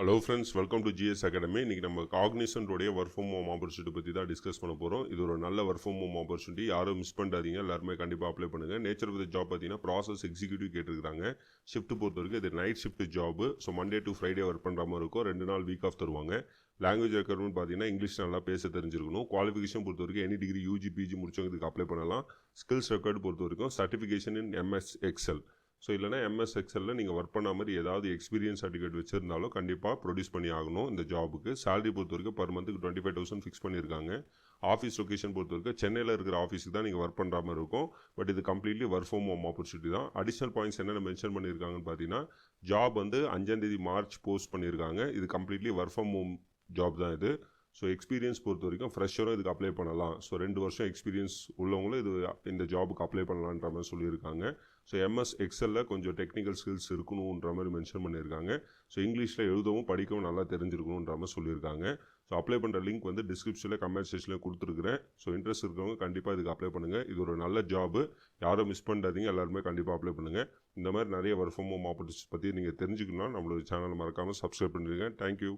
Hello friends welcome to GS academy இன்றைக்கி நம்ம காக்னிசன்டோடைய ஒர்க் ஃப்ரம் ஹோம் ஆப்பர்ச்சுனிட்டி பற்றி தான் டிஸ்கஸ் பண்ண போகிறோம் இது ஒரு நல்ல ஒர்க் ஃப்ரம் ஹோம் ஆப்பர்ச்சுனிட்டி யாரும் மிஸ் பண்ணாதீங்க எல்லாருமே கண்டிப்பாக அப்ளை பண்ணுங்கள் நேச்சர் ஆஃப் த ஜாப் பார்த்தீங்கன்னா ப்ராசஸ் எக்ஸிக்யூட்டிவ் கேட்டிருக்காங்க. ஷிஃப்ட் பொறுத்த வரைக்கும் இது night shift job so Monday to Friday work பண்ணுற மாதிரி இருக்கும். ரெண்டு நாள் வீக் ஆஃப் தருவாங்க. லாங்குவேஜ் ரெக்குவயர்மெண்ட் பார்த்தீங்கன்னா இங்கிலீஷ் நல்லா பேச தெரிஞ்சிருக்கணும். குவாலிஃபிகேஷன் பொறுத்த வரைக்கும் எனி டிகிரி யூஜி பிஜி முடிச்சவங்க இதுக்கு அப்ளை பண்ணலாம். ஸ்கில்ஸ் ரெக்கார்டு பொறுத்த வரைக்கும் certification in MS Excel so இல்லைனா எம்எஸ் எக்ஸலில் நீங்கள் ஒர்க் பண்ண மாதிரி ஏதாவது எக்ஸ்பீரியன்ஸ் சர்டிஃபிகேட் வச்சுருந்தாலும் கண்டிப்பாக ப்ரொடியூஸ் பண்ணி ஆகணும் இந்த ஜாபுக்கு சேலரி பொறுத்த வரைக்கும் பர் மந்த்துக்கு டுவெண்ட்டி ஃபைவ் தௌசண்ட் ஃபிக்ஸ் பண்ணியிருக்காங்க. ஆஃபீஸ் லொக்கேஷன் பொறுத்த வரைக்கும் சென்னையில் இருக்கிற ஆஃபீஸுக்கு தான் நீங்கள் ஒர்க் பண்ணுற மாதிரி இருக்கும். பட் இது completely work from home opportunity தான். அடிஷனல் பாயிண்ட்ஸ் என்னென்ன மென்ஷன் பண்ணியிருக்காங்கன்னு பார்த்தீங்கன்னா ஜாப் வந்து அஞ்சாந்தேதி மார்ச் போஸ்ட் பண்ணியிருக்காங்க. இது completely work from home job தான் இது. ஸோ எக்ஸ்பீரியன்ஸ் பொறுத்த வரைக்கும் ஃப்ரெஷரும் இதுக்கு அப்ளை பண்ணலாம். ஸோ ரெண்டு வருஷம் எக்ஸ்பீரியன்ஸ் உள்ளவங்களும் இது இந்த ஜாபுக்கு அப்ளை பண்ணலான்ற மாதிரி சொல்லியிருக்காங்க. ஸோ எம்எஸ் எக்ஸலில் கொஞ்சம் டெக்னிக்கல் ஸ்கில்ஸ் இருக்கணுன்ற மாதிரி மென்ஷன் பண்ணியிருக்காங்க. ஸோ இங்கிலீஷில் எழுதவும் படிக்கவும் நல்லா தெரிஞ்சிருக்கணுன்ற மாதிரி சொல்லியிருக்காங்க. ஸோ அப்ளை பண்ணுற லிங்க் வந்து டிஸ்கிரிப்ஷனில் கமெண்ட் செக்ஷனில் கொடுத்துருக்குறேன். ஸோ இன்ட்ரெஸ்ட் இருக்கவங்க கண்டிப்பாக இதுக்கு அப்ளை பண்ணுங்கள் இது ஒரு நல்ல ஜாபு யாரும் மிஸ் பண்ணாதீங்க. எல்லாருமே கண்டிப்பாக அப்ளை பண்ணுங்கள் இந்த மாதிரி நிறைய ஒர்க் ஃப்ரம் ஹோம் ஆப்பர்ச்சுனிட்டிஸ் பற்றி நீங்கள் தெரிஞ்சுக்கணும்னா நம்மளோட சேனல் மறக்காமல் சப்ஸ்கிரைப் பண்ணிடுங்க. தேங்க்யூ